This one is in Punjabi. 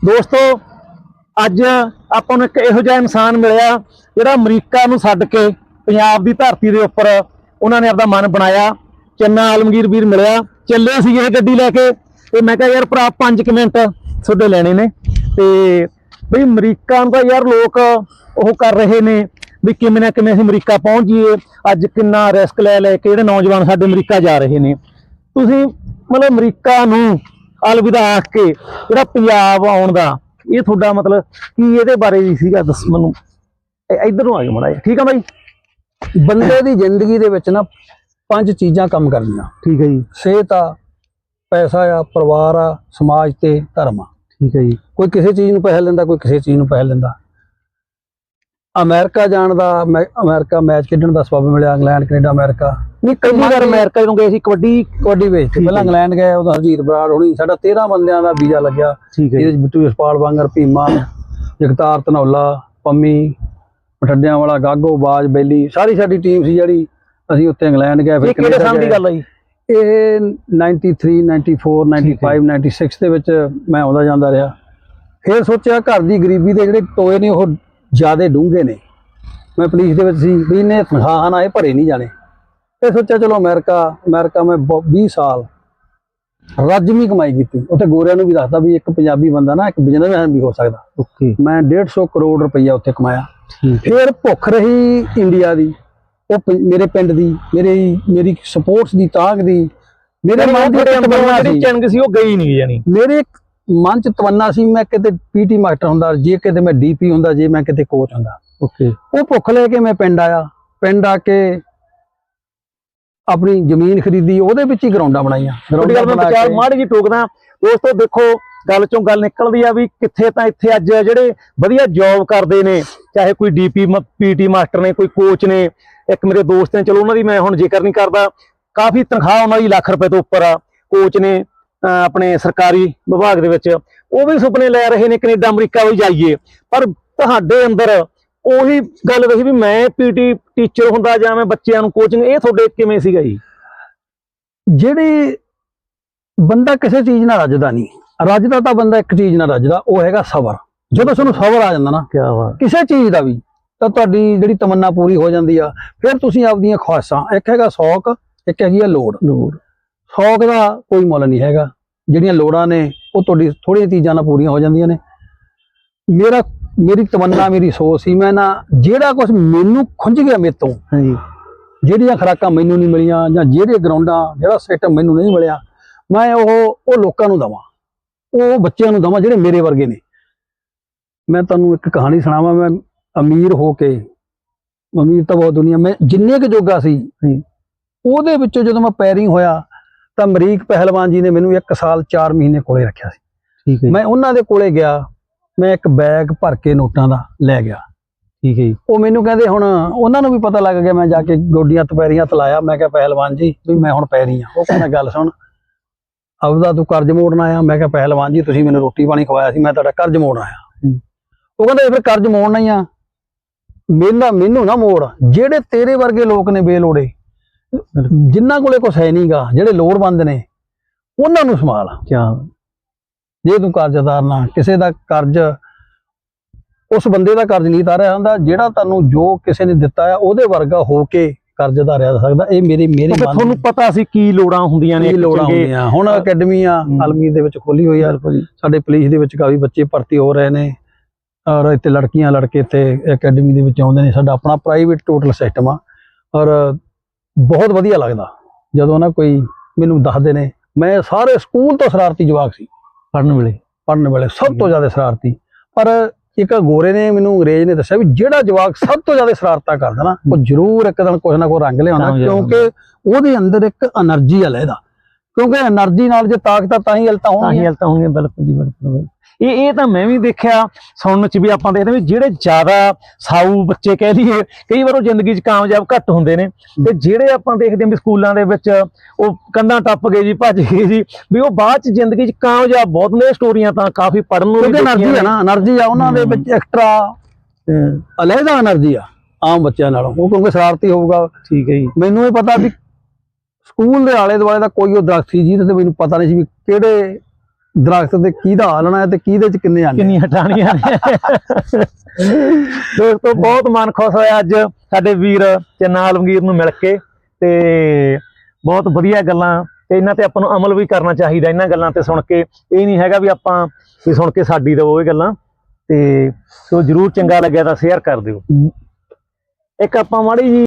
ਦੋਸਤੋ, ਅੱਜ ਆਪਾਂ ਨੂੰ ਇੱਕ ਇਹੋ ਜਿਹਾ ਇਨਸਾਨ ਮਿਲਿਆ, ਜਿਹੜਾ ਅਮਰੀਕਾ ਨੂੰ ਛੱਡ ਕੇ ਪੰਜਾਬ ਦੀ ਧਰਤੀ ਦੇ ਉੱਪਰ ਉਹਨਾਂ ਨੇ ਆਪਦਾ ਮਨ ਬਣਾਇਆ, ਚੰਨਾ ਆਲਮਗੀਰ ਵੀਰ ਮਿਲਿਆ, ਚੱਲੇ ਸੀ ਇਹ ਗੱਡੀ ਲੈ ਕੇ, ਤੇ ਮੈਂ ਕਿਹਾ ਯਾਰ ਭਰਾ 5 ਮਿੰਟ ਤੁਹਾਡੇ ਲੈਣੇ ਨੇ। ਤੇ ਬਈ ਅਮਰੀਕਾ ਨੂੰ ਤਾਂ ਯਾਰ ਲੋਕ ਉਹ ਕਰ ਰਹੇ ਨੇ ਵੀ ਕਿਵੇਂ ਨਾ ਕਿਵੇਂ ਅਸੀਂ ਅਮਰੀਕਾ ਪਹੁੰਚ ਜਾਈਏ, ਅੱਜ ਕਿੰਨਾ ਰਿਸਕ ਲੈ ਲੈ ਕੇ ਜਿਹੜੇ ਨੌਜਵਾਨ ਸਾਡੇ ਅਮਰੀਕਾ ਜਾ ਰਹੇ ਨੇ। ਤੁਸੀਂ ਮਤਲਬ ਅਮਰੀਕਾ ਨੂੰ ਅਲਵਿਦਾ ਆਖ ਕੇ ਜਿਹੜਾ ਪੰਜਾਬ ਆਉਣ ਦਾ ਇਹ ਤੁਹਾਡਾ ਮਤਲਬ ਕੀ ਇਹਦੇ ਬਾਰੇ ਵੀ ਸੀਗਾ ਦੱਸ ਮੈਨੂੰ? ਇੱਧਰ ਨੂੰ ਆ ਜਾਓ ਮੜਾ ਠੀਕ ਆ ਬਾਈ? ਬੰਦੇ ਦੀ ਜ਼ਿੰਦਗੀ ਦੇ ਵਿੱਚ ਨਾ ਪੰਜ ਚੀਜ਼ਾਂ ਕੰਮ ਕਰਦੀਆਂ। ਠੀਕ ਹੈ ਜੀ। ਸਿਹਤ ਆ ਪੈਸਾ ਆ ਪਰਿਵਾਰ ਆ ਸਮਾਜ ਤੇ ਧਰਮ ਆ। ਠੀਕ ਹੈ ਜੀ। ਕੋਈ ਕਿਸੇ ਚੀਜ਼ ਨੂੰ ਪਹਿਲ ਲੈਂਦਾ ਕੋਈ ਕਿਸੇ ਚੀਜ਼ ਨੂੰ ਪਹਿਲ ਲੈਂਦਾ ਅਮਰੀਕਾ ਜਾਣ ਦਾ ਅਮਰੀਕਾ ਮੈਚ ਖੇਡਣ ਦਾ ਸਬਬ ਮਿਲਿਆ ਇੰਗਲੈਂਡ ਕੈਨੇਡਾ ਅਮਰੀਕਾ। ਨਹੀਂ ਕਈ ਵਾਰ ਅਮਰੀਕਾ ਜਦੋਂ ਗਏ ਸੀ ਕਬੱਡੀ ਕਬੱਡੀ ਵੇਚ ਪਹਿਲਾਂ। ਇੰਗਲੈਂਡ ਗਏ ਉਦੋਂ ਹਰਜੀਤ ਬਰਾੜ ਹੋਣੀ ਸਾਡਾ 13 ਬੰਦਿਆਂ ਦਾ ਵੀਜ਼ਾ ਲੱਗਿਆ। ਇਹਦੇ ਵਿੱਚ ਬਿੱਟੂ ਜਸਪਾਲ ਵਾਂਗਰ ਭੀਮਾ ਜਗਤਾਰ ਧਨੌਲਾ ਪੰਮੀ ਮਠੱਡਿਆਂ ਵਾਲਾ ਗਾਗੋ ਬਾਜ ਬੈਲੀ ਸਾਰੀ ਸਾਡੀ ਟੀਮ ਸੀ ਜਿਹੜੀ ਅਸੀਂ ਉੱਥੇ ਇੰਗਲੈਂਡ ਗਏ ਇਹ ਕਿਹੜੇ ਸਾਲ ਦੀ। ਗੱਲ ਆ ਜੀ? ਇਹ 93 94 95 96 ਦੇ ਵਿੱਚ ਮੈਂ ਆਉਂਦਾ ਜਾਂਦਾ ਰਿਹਾ। ਫਿਰ ਸੋਚਿਆ ਘਰ ਦੀ ਗਰੀਬੀ ਦੇ ਜਿਹੜੇ ਟੋਏ ਨੇ ਉਹ ਜ਼ਿਆਦੇ ਡੂੰਘੇ ਨੇ। ਮੈਂ ਪੁਲਿਸ ਦੇ ਵਿੱਚ ਸੀ ਵੀ ਇਹਨੇ ਤਨਖਾਹਾਂ ਨਾ ਇਹ ਭਰੇ ਨਹੀਂ ਜਾਣੇ। ਤੇ ਸੋਚਿਆ ਚਲੋ ਅਮਰੀਕਾ ਅਮਰੀਕਾ ਮੈਂ ਬ- 20 ਸਾਲ ਰੱਜਵੀਂ ਕਮਾਈ ਕੀਤੀ। ਉੱਥੇ ਗੋਰਿਆਂ ਨੂੰ ਵੀ ਦੱਸਦਾ ਵੀ ਇੱਕ ਪੰਜਾਬੀ ਬੰਦਾ ਨਾ ਇੱਕ ਬਿਜ਼ਨਸਮੈਨ ਵੀ ਹੋ ਸਕਦਾ। ਓਕੇ। ਮੈਂ 150 ਕਰੋੜ ਰੁਪਈਆ ਉੱਥੇ ਕਮਾਇਆ। ਫਿਰ ਭੁੱਖ ਰਹੀ ਇੰਡੀਆ ਦੀ। ਉਹ ਮੇਰੇ ਪਿੰਡ ਦੀ ਮੇਰੇ ਮੇਰੀ ਸਪੋਰਟਸ ਦੀ ਤਾਂਗ ਦੀ। ਮੇਰੇ ਮਨ ਦੀ ਤਮੰਨਾ ਸੀ। ਚੰਗ ਸੀ ਉਹ ਗਈ ਨਹੀਂ ਜਾਨੀ ਮੇਰੇ ਮਨ ਚ ਤਮੰਨਾ ਸੀ ਮੈਂ ਕਿਤੇ ਪੀਟੀ ਮਾਸਟਰ ਹੁੰਦਾ ਜੇ ਕਿਤੇ ਮੈਂ ਡੀਪੀ ਹੁੰਦਾ ਜੇ ਮੈਂ ਕਿਤੇ ਕੋਚ ਹੁੰਦਾ। ਓਕੇ ਉਹ ਭੁੱਖ ਲੈ ਕੇ ਮੈਂ ਪਿੰਡ ਆਇਆ। ਪਿੰਡ ਆ ਕੇ ਆਪਣੀ ਜ਼ਮੀਨ ਖਰੀਦੀ ਉਹਦੇ ਵਿੱਚ ਹੀ ਗਰਾਊਂਡਾਂ ਬਣਾਈਆਂ। ਗੱਲ ਮੈਂ ਵਿਚਾਰ ਮਾੜੀ ਜੀ ਟੋਕਦਾ ਦੋਸਤੋ ਦੇਖੋ ਗੱਲ ਚੋਂ ਗੱਲ ਨਿਕਲਦੀ ਆ ਵੀ ਕਿੱਥੇ ਤਾਂ ਇੱਥੇ ਅੱਜ ਜਿਹੜੇ ਵਧੀਆ ਜੌਬ ਕਰਦੇ ਨੇ ਚਾਹੇ ਕੋਈ ਡੀਪੀ ਪੀਟੀ ਮਾਸਟਰ ਨੇ ਕੋਈ ਕੋਚ ਨੇ ਇੱਕ ਮੇਰੇ ਦੋਸਤ ਨੇ ਚਲੋ ਉਹਨਾਂ ਦੀ ਮੈਂ ਹੁਣ ਜ਼ਿਕਰ ਨਹੀਂ ਕਰਦਾ। ਕਾਫੀ ਤਨਖਾਹ ਉਹਨਾਂ ਦੀ ਲੱਖ ਰੁਪਏ ਤੋਂ ਉੱਪਰ ਆ। ਕੋਚ ਨੇ ਆਪਣੇ ਸਰਕਾਰੀ ਵਿਭਾਗ ਦੇ ਵਿੱਚ। ਉਹ ਵੀ ਸੁਪਨੇ ਲੈ ਰਹੇ ਨੇ ਕੈਨੇਡਾ ਅਮਰੀਕਾ ਵੀ ਜਾਈਏ। ਪਰ ਤੁਹਾਡੇ ਅੰਦਰ ਉਹੀ ਗੱਲ ਰਹੀ ਵੀ ਮੈਂ ਪੀਟੀ ਟੀਚਰ ਹੁੰਦਾ ਜਾਂ ਮੈਂ ਬੱਚਿਆਂ ਨੂੰ ਕੋਚਿੰਗ ਇਹ ਤੁਹਾਡੇ ਕਿਵੇਂ ਸੀਗਾ ਜੀ? ਜਿਹੜੇ ਬੰਦਾ ਕਿਸੇ ਚੀਜ਼ ਨਾਲ ਰੱਜਦਾ ਨਹੀਂ ਰੱਜਦਾ ਤਾਂ ਬੰਦਾ ਇੱਕ ਚੀਜ਼ ਨਾਲ ਰੱਜਦਾ ਉਹ ਹੈਗਾ ਸਬਰ। ਜਦੋਂ ਤੁਹਾਨੂੰ ਸਬਰ ਆ ਜਾਂਦਾ ਨਾ ਕੀ ਬਾਤ। ਕਿਸੇ ਚੀਜ਼ ਦਾ ਵੀ ਤਾਂ ਤੁਹਾਡੀ ਜਿਹੜੀ ਤਮੰਨਾ ਪੂਰੀ ਹੋ ਜਾਂਦੀ ਆ। ਫਿਰ ਤੁਸੀਂ ਆਪਦੀਆਂ ਖੁਆਇਸ਼ਾਂ ਇੱਕ ਹੈਗਾ ਸ਼ੌਕ ਇੱਕ ਹੈਗੀ ਆ ਲੋੜ। ਲੋੜ। ਸ਼ੌਕ ਦਾ ਕੋਈ ਮੁੱਲ ਨਹੀਂ ਹੈਗਾ। ਜਿਹੜੀਆਂ ਲੋੜਾਂ ਨੇ ਉਹ ਤੁਹਾਡੀ ਥੋੜ੍ਹੀਆਂ ਚੀਜ਼ਾਂ ਨਾਲ ਪੂਰੀਆਂ ਹੋ ਜਾਂਦੀਆਂ ਨੇ। ਮੇਰਾ ਮੇਰੀ ਤਮੰਨਾ ਮੇਰੀ ਸੋਚ ਸੀ ਮੈਂ ਨਾ ਜਿਹੜਾ ਕੁਝ ਮੈਨੂੰ ਖੁੰਝ ਗਿਆ ਮੇਰੇ ਤੋਂ ਹਾਂਜੀ। ਜਿਹੜੀਆਂ ਖੁਰਾਕਾਂ ਮੈਨੂੰ ਨਹੀਂ ਮਿਲੀਆਂ ਜਾਂ ਜਿਹੜੇ ਗਰਾਊਂਡਾਂ ਜਿਹੜਾ ਸਿਸਟਮ ਮੈਨੂੰ ਨਹੀਂ ਮਿਲਿਆ ਮੈਂ ਉਹ ਉਹ ਲੋਕਾਂ ਨੂੰ ਦਵਾਂ। ਉਹ ਬੱਚਿਆਂ ਨੂੰ ਦਵਾਂ ਜਿਹੜੇ ਮੇਰੇ ਵਰਗੇ ਨੇ। ਮੈਂ ਤੁਹਾਨੂੰ ਇੱਕ ਕਹਾਣੀ ਸੁਣਾਵਾਂ ਮੈਂ ਅਮੀਰ ਹੋ ਕੇ ਅਮੀਰ ਤਾਂ ਬਹੁਤ ਦੁਨੀਆ ਮੈਂ ਜਿੰਨੇ ਕੁ ਜੋਗਾ ਸੀ। ਉਹਦੇ ਵਿੱਚੋਂ ਜਦੋਂ ਮੈਂ ਪੈਰਿੰਗ ਹੋਇਆ ਤਾਂ ਅਮਰੀਕ ਪਹਿਲਵਾਨ ਜੀ ਨੇ ਮੈਨੂੰ 1 ਸਾਲ 4 ਮਹੀਨੇ ਕੋਲੇ ਰੱਖਿਆ ਸੀ। ਠੀਕ ਹੈ ਮੈਂ ਉਹਨਾਂ ਦੇ ਕੋਲੇ ਗਿਆ ਮੈਂ ਇੱਕ ਬੈਗ ਭਰ ਕੇ ਨੋਟਾਂ ਦਾ ਲੈ ਗਿਆ। ਠੀਕ ਹੈ ਉਹ ਮੈਨੂੰ ਕਹਿੰਦੇ ਹੁਣ ਉਹਨਾਂ ਨੂੰ ਵੀ ਪਤਾ ਲੱਗ ਗਿਆ ਮੈਂ ਜਾ ਕੇ ਗੋਡੀਆਂ ਤਪੈਰੀਆਂ ਤਲਾਇਆ ਮੈਂ ਕਿਹਾ ਪਹਿਲਵਾਨ ਜੀ ਵੀ ਮੈਂ ਹੁਣ ਪੈਰੀ ਆ। ਉਹ ਕਹਿੰਦਾ ਗੱਲ ਸੁਣ। ਆਪਦਾ ਤੂੰ ਕਰਜ਼ ਮੋੜਨ ਆਇਆ? ਮੈਂ ਕਿਹਾ ਪਹਿਲਵਾਨ ਜੀ ਤੁਸੀਂ ਮੈਨੂੰ ਰੋਟੀ ਪਾਣੀ ਖਵਾਇਆ ਸੀ ਮੈਂ ਤੁਹਾਡਾ ਕਰਜ਼ ਮੋੜਨ ਆਇਆ। ਉਹ ਕਹਿੰਦਾ ਫਿਰ ਕਰਜ਼ ਮੋੜਨਾ ਹੀ ਆ। ਮੇਰਾ ਮੈਨੂੰ ਨਾ ਮੋੜ। ਜਿਹੜੇ ਤੇਰੇ ਵਰਗੇ ਲੋਕ ਨੇ ਬੇਲੋੜੇ ਜਿਨ੍ਹਾਂ ਕੋਲੇ ਕੁਛ ਹੈ ਨਹੀਂਗਾ ਜਿਹੜੇ ਲੋੜਵੰਦ ਨੇ ਉਹਨਾਂ ਨੂੰ ਸੰਭਾਲ। ਕੀ ਜੇ ਤੂੰ ਕਰਜ਼ਦਾਰ ਨਾ ਕਿਸੇ ਦਾ ਕਰਜ਼ ਉਸ ਬੰਦੇ ਦਾ ਕਰਜ਼ ਨਹੀਂ ਤਾਰਿਆ ਹੁੰਦਾ ਜਿਹੜਾ ਤੁਹਾਨੂੰ ਜੋ ਕਿਸੇ ਨੇ ਦਿੱਤਾ ਆ ਉਹਦੇ ਵਰਗਾ ਹੋ ਕੇ ਕਰਜ਼ ਜਾ ਸਕਦਾ। ਇਹ ਮੇਰੇ ਮੇਰੇ ਮਨ ਤੁਹਾਨੂੰ ਪਤਾ ਸੀ ਕੀ ਲੋੜਾਂ ਹੁੰਦੀਆਂ ਨੇ ਦੀ ਲੋੜਾਂ ਹੁੰਦੀਆਂ। ਹੁਣ ਅਕੈਡਮੀ ਆ ਹੂੰ। ਆਲਮੀਰ ਦੇ ਵਿੱਚ ਖੋਲੀ ਹੋਈ ਆ। ਸਾਡੇ ਪੁਲਿਸ ਦੇ ਵਿੱਚ ਕਾਫੀ ਬੱਚੇ ਭਰਤੀ ਹੋ ਰਹੇ ਨੇ। ਔਰ ਇੱਥੇ ਲੜਕੀਆਂ ਲੜਕੇ ਇੱਥੇ ਅਕੈਡਮੀ ਦੇ ਵਿੱਚ ਆਉਂਦੇ ਨੇ। ਸਾਡਾ ਆਪਣਾ ਪ੍ਰਾਈਵੇਟ ਟੋਟਲ ਸਿਸਟਮ ਆ। ਔਰ ਬਹੁਤ ਵਧੀਆ ਲੱਗਦਾ। ਜਦੋਂ ਨਾ ਕੋਈ ਮੈਨੂੰ ਦੱਸਦੇ ਨੇ ਮੈਂ ਸਾਰੇ ਸਕੂਲ ਤੋਂ ਸ਼ਰਾਰਤੀ ਜਵਾਕ ਸੀ। ਪੜਨ ਵੇਲੇ। ਪੜਨ ਵੇਲੇ ਸਭ ਤੋਂ ਜ਼ਿਆਦਾ ਸ਼ਰਾਰਤੀ। ਪਰ ਇੱਕ ਗੋਰੇ ਨੇ ਮੈਨੂੰ ਅੰਗਰੇਜ਼ ਨੇ ਦੱਸਿਆ ਵੀ ਜਿਹੜਾ ਜਵਾਕ ਸਭ ਤੋਂ ਜ਼ਿਆਦਾ ਸ਼ਰਾਰਤਾਂ ਕਰਦਾ ਨਾ ਉਹ ਜ਼ਰੂਰ ਇੱਕ ਦਿਨ ਕੁਝ ਨਾ ਕੋਈ ਰੰਗ ਲਿਆਉਂਦਾ ਕਿਉਂਕਿ ਉਹਦੇ ਅੰਦਰ ਇੱਕ એનર્ਜੀ ਆ ਲੈਦਾ ਕਿਉਂਕਿ એનર્ਜੀ ਨਾਲ ਜੇ ਤਾਕਤ ਤਾਂ ਹੀ ਹਲਤਾ ਤਾਂ ਹੀ ਹੋਣਗੀਆਂ। ਹਲਤਾ ਹੋਣਗੀਆਂ ਬਿਲਕੁਲ ਜੀ ਬਿਲਕੁਲ ਇਹ ਇਹ ਤਾਂ ਮੈਂ ਵੀ ਦੇਖਿਆ ਸੁਣਨ ਚ ਵੀ ਆਪਾਂ ਦੇਖਦੇ ਵੀ ਜਿਹੜੇ ਜ਼ਿਆਦਾ ਸਾਊ ਬੱਚੇ ਕਹਿ ਲਈਏ ਕਈ ਵਾਰ ਉਹ ਜ਼ਿੰਦਗੀ ਚ ਕਾਮਯਾਬ ਘੱਟ ਹੁੰਦੇ ਨੇ। ਤੇ ਜਿਹੜੇ ਆਪਾਂ ਦੇਖਦੇ ਹਾਂ ਵੀ ਸਕੂਲਾਂ ਦੇ ਵਿੱਚ ਉਹ ਕੰਧਾਂ ਟੱਪ ਗਏ ਜੀ ਭੱਜ ਗਏ ਜੀ ਵੀ ਉਹ ਬਾਅਦ ਚ ਜ਼ਿੰਦਗੀ ਚ ਕਾਮਯਾਬ ਬਹੁਤ ਨੇ ਸਟੋਰੀਆਂ ਤਾਂ ਕਾਫੀ ਪੜਨ ਨੂੰ ਵੀ ਕਿਉਂਕਿ ਐਨਰਜੀ ਆ ਨਾ। એનર્ਜੀ ਆ ਉਹਨਾਂ ਦੇ ਵਿੱਚ ਐਕਸਟਰਾ ਅਲਹਿਦਾ ਐਨਰਜੀ ਆ ਆਮ ਬੱਚਿਆਂ ਨਾਲੋਂ। ਉਹ ਕਿਉਂਕਿ ਸ਼ਰਾਰਤੀ ਹੋਊਗਾ। ਠੀਕ ਹੈ ਜੀ। ਮੈਨੂੰ ਇਹ ਪਤਾ ਵੀ ਸਕੂਲ ਦੇ ਆਲੇ ਦੁਆਲੇ ਦਾ ਕੋਈ ਉਹ ਦਰਖਤ ਸੀ ਜਿਹਦੇ ਤੇ ਮੈਨੂੰ ਪਤਾ ਨਹੀਂ ਸੀ ਵੀ ਕਿਹੜੇ ਦਰਖਤ ਤੇ ਕਿਹਦਾ ਹਾਲਣਾ ਹੈ ਤੇ ਕਿਹਦੇ ਚ ਕਿੰਨੇ ਆਨੇ ਕਿੰਨੀਆਂ ਟਾਣੀਆਂ ਨੇ। ਦੋਸਤੋ ਬਹੁਤ ਮਨ ਖੁਸ਼ ਹੋਇਆ ਅੱਜ ਸਾਡੇ ਵੀਰ ਚੰਨਾ ਆਲਮਗੀਰ ਨੂੰ ਮਿਲ ਕੇ ਤੇ ਬਹੁਤ ਵਧੀਆ ਗੱਲਾਂ ਤੇ ਇਹਨਾਂ ਤੇ ਆਪਾਂ ਨੂੰ ਅਮਲ ਵੀ ਕਰਨਾ ਚਾਹੀਦਾ ਇਹਨਾਂ ਗੱਲਾਂ ਤੇ ਸੁਣ ਕੇ। ਇਹ ਨਹੀਂ ਹੈਗਾ ਵੀ ਆਪਾਂ ਵੀ ਸੁਣ ਕੇ ਸਾਡੀ ਦਵੋ ਇਹ ਗੱਲਾਂ ਤੇ ਸੋ ਜਰੂਰ ਚੰਗਾ ਲੱਗਿਆ ਤਾਂ ਸ਼ੇਅਰ ਕਰ ਦਿਓ। ਇੱਕ ਆਪਾਂ ਮਾੜੀ ਜੀ